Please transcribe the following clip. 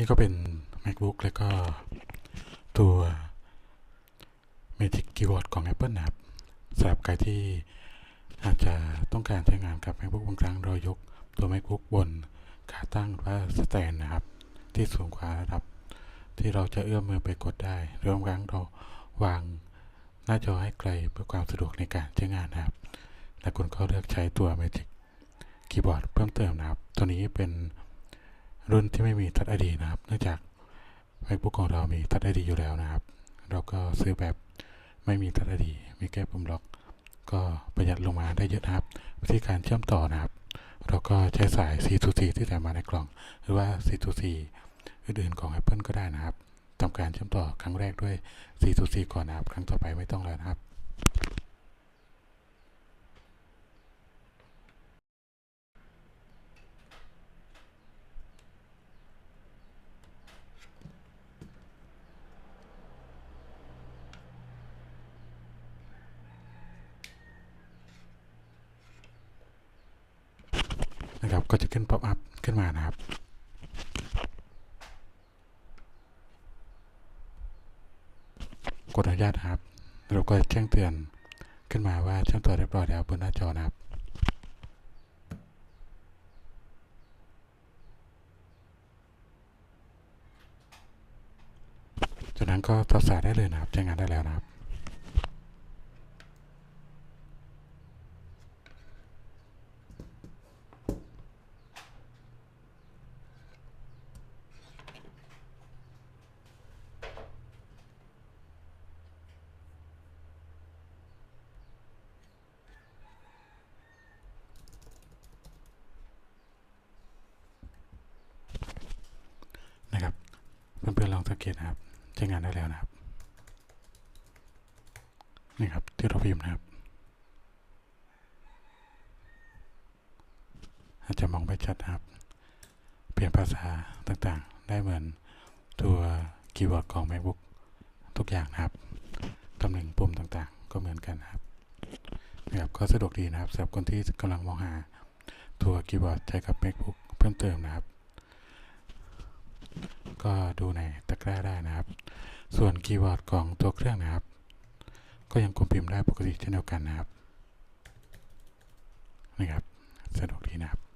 นี่ก็เป็น macbook แล้วก็ตัว magic keyboard ของ Apple นะครับสำหรับใครที่อาจจะต้องการใช้งานกับ macbook บางครั้งเรายกตัว macbook บนขาตั้งหรือว่าสแตนนะครับ ที่สูงกว่าระดับ ที่เราจะเอื้อมมือไปกดได้หรือบางครั้งเราวางหน้าจอให้ไกลเพื่อความสะดวกในการใช้งานนะครับและคุณก็เลือกใช้ตัว Magic Keyboard เพิ่มเติมนะครับ ตัวนี้เป็น รุ่นที่ไม่มีทัชไอดีนะครับ เนื่องจาก MacBook ของเรามีทัชไอดีอยู่แล้วนะครับ เราก็ซื้อแบบไม่มีทัชไอดีมีแค่ปุ่มล็อก ก็ประหยัดลงมาได้เยอะนะครับ วิธีการเชื่อมต่อนะครับ เราก็ใช้สาย C2C ที่แถมมาในกล่อง หรือว่า C2C อื่นๆของ Apple ก็ได้นะครับทำการเชื่อมต่อครั้งแรกด้วย C2C ก่อนนะครับ ครั้งต่อไปไม่ต้องแล้วนะครับ นะครับก็จะขึ้นป๊อปอัพขึ้นมานะครับกดอนุญาตครับเราก็แจ้งเตือนขึ้นมาว่าเชื่อมต่อเรียบร้อยแล้วบนหน้าจอนะครับจากนั้นก็ต่อสายได้เลยนะครับใช้งานได้แล้วนะครับเพื่ องสังเกตนะครับ ใช้งานได้แล้วนะครับ นี่ครับที่เราพิมพ์นะครับ อาจจะมองไม่ชัดนะครับ เปลี่ยนภาษาต่างๆ ได้เหมือนตัวคีย์บอร์ดของ MacBook ทุกอย่างนะครับตำแหน่งปุ่มต่างๆ ก็เหมือนกันนะครับนะครับก็สะดวกดีนะครับสำหรับคนที่กำลังมองหาตัวคีย์บอร์ดใช้กับ MacBook เพิ่มเติมนะครับ ก็ดูในตะกร้าได้นะครับ ส่วนคีย์เวิร์ดของตัวเครื่องนะครับ ก็ยังคงพิมพ์ได้ปกติเช่นเดียวกันนะครับ นะครับ สะดวกดีนะครับ